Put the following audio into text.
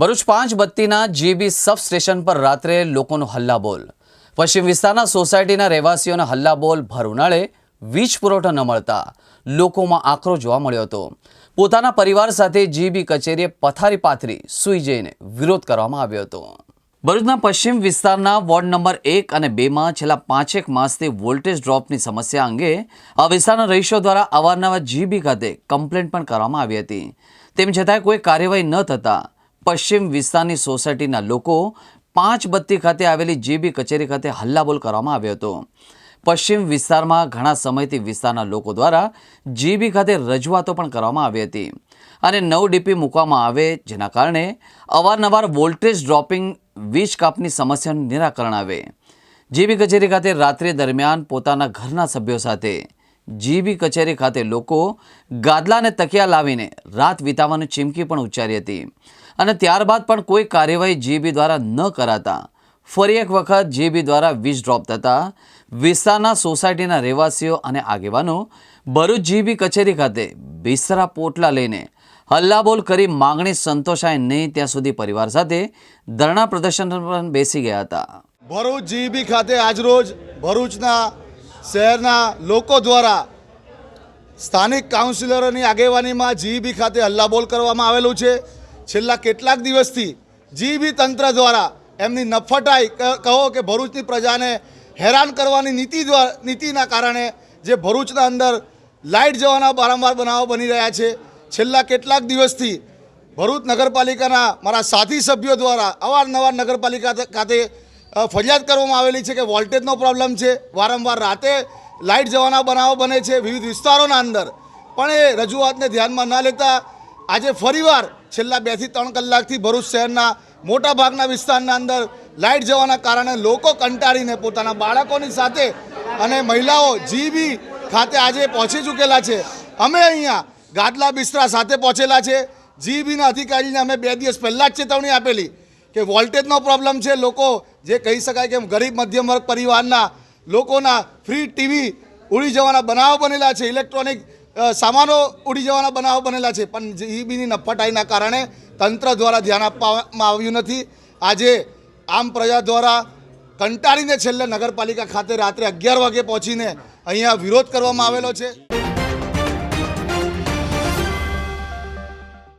ભરૂચ પાંચ બત્તીના જીબી સબ સ્ટેશન પર રાત્રે લોકોનો હલ્લાબોલ. પશ્ચિમ વિસ્તારના સોસાયટીના રહેવાસીઓના હલ્લાબોલ ભર ઉનાળે વીજ પુરવઠો ન મળતા લોકોમાં આક્રોશ જોવા મળ્યો હતો. પોતાના પરિવાર સાથે જીબી કચેરીએ પથારી પાથરી સૂઈ જઈને વિરોધ કરવામાં આવ્યો હતો. ભરૂચના પશ્ચિમ વિસ્તારના વોર્ડ નંબર એક અને બેમાં છેલ્લા પાંચેક માસથી વોલ્ટેજ ડ્રોપની સમસ્યા અંગે આ વિસ્તારના રહીશો દ્વારા અવારનવાર જીબી ખાતે કમ્પ્લેન્ટ પણ કરવામાં આવી હતી. તેમ છતાંય કોઈ કાર્યવાહી ન થતાં પશ્ચિમ વિસ્તારની સોસાયટીના લોકો પાંચ બત્તી ખાતે આવેલી જીબી કચેરી ખાતે હલ્લાબોલ કરવામાં આવ્યો હતો. પશ્ચિમ વિસ્તારમાં ઘણા સમયથી વિસ્તારના લોકો દ્વારા જીબી ખાતે રજૂઆતો પણ કરવામાં આવી હતી અને નવ ડીપી મૂકવામાં આવે જેના કારણે અવારનવાર વોલ્ટેજ ડ્રોપિંગ વીજ કાપની સમસ્યાનું નિરાકરણ આવે. જીબી કચેરી ખાતે રાત્રિ દરમિયાન પોતાના ઘરના સભ્યો સાથે જીબી કચેરી ખાતે લોકો ગાદલા અને તકિયા લાવીને રાત વિતાવવાની ચીમકી પણ ઉચ્ચારી હતી. અને ત્યારબાદ પણ કોઈ કાર્યવાહી જીબી દ્વારા ન કરાતા. ફરી એક વખત જીબી દ્વારા વીજ ડ્રોપ થતાં વિસ્તારના સોસાયટીના રહેવાસીઓ અને આગેવાનો ભરૂચ જીબી કચેરી ખાતે બિસરા પોટલા લઈને હલ્લાબોલ કરી માંગણી સંતોષાય નહીં ત્યાં સુધી પરિવાર સાથે ધરણા પ્રદર્શન પણ બેસી ગયા હતા. ભરૂચ જીબી ખાતે આજરોજ ભરૂચના શહેરના લોકો દ્વારા સ્થાનિક કાઉન્સિલરોની આગેવાનીમાં જીબી ખાતે હલ્લાબોલ કરવામાં આવેલું છે. છેલ્લા કેટલાક દિવસથી જીઈબી તંત્ર દ્વારા એમની નફટાઈ કહો કે ભરૂચની પ્રજાને હેરાન કરવાની નીતિ દ્વારા નીતિના કારણે જે ભરૂચના અંદર લાઇટ જવાના વારંવાર બનાવો બની રહ્યા છે. છેલ્લા કેટલાક દિવસથી ભરૂચ નગરપાલિકાના મારા સાથી સભ્યો દ્વારા અવારનવાર નગરપાલિકા ખાતે ફરિયાદ કરવામાં આવેલી છે કે વોલ્ટેજનો પ્રોબ્લેમ છે. વારંવાર રાતે લાઇટ જવાના બનાવો બને છે વિવિધ વિસ્તારોના અંદર. પણ એ રજૂઆતને ધ્યાનમાં ન લેતા આજે ફરીવાર છેલ્લા બેથી ત્રણ કલાકથી ભરૂચ શહેરના મોટાભાગના વિસ્તારના અંદર લાઇટ જવાના કારણે લોકો કંટાળીને પોતાના બાળકોની સાથે અને મહિલાઓ જીબી ખાતે આજે પહોંચી ચૂકેલા છે. અમે અહીંયા ગાદલા બિસ્તરા સાથે પહોંચેલા છે. જીબીના અધિકારીને અમે બે દિવસ પહેલાં જ ચેતવણી આપેલી. કે વોલ્ટેજનો પ્રોબ્લેમ છે, લોકો જે કહી શકાય કે ગરીબ મધ્યમ વર્ગ પરિવારના લોકોના ફ્રી ટીવી ઉડી જવાના બનાવો બનેલા છે, ઇલેક્ટ્રોનિક સામાનો ઉડી જવાના બનાવો બનેલા છે, પણ જીબીની નફટાઈના કારણે તંત્ર દ્વારા ધ્યાન આપવામાં આવ્યું નથી. આજે આમ પ્રજા દ્વારા કંટાળીને છેલ્લે નગરપાલિકા ખાતે રાત્રે અગિયાર વાગે પહોંચીને અહીંયા વિરોધ કરવામાં આવેલો છે.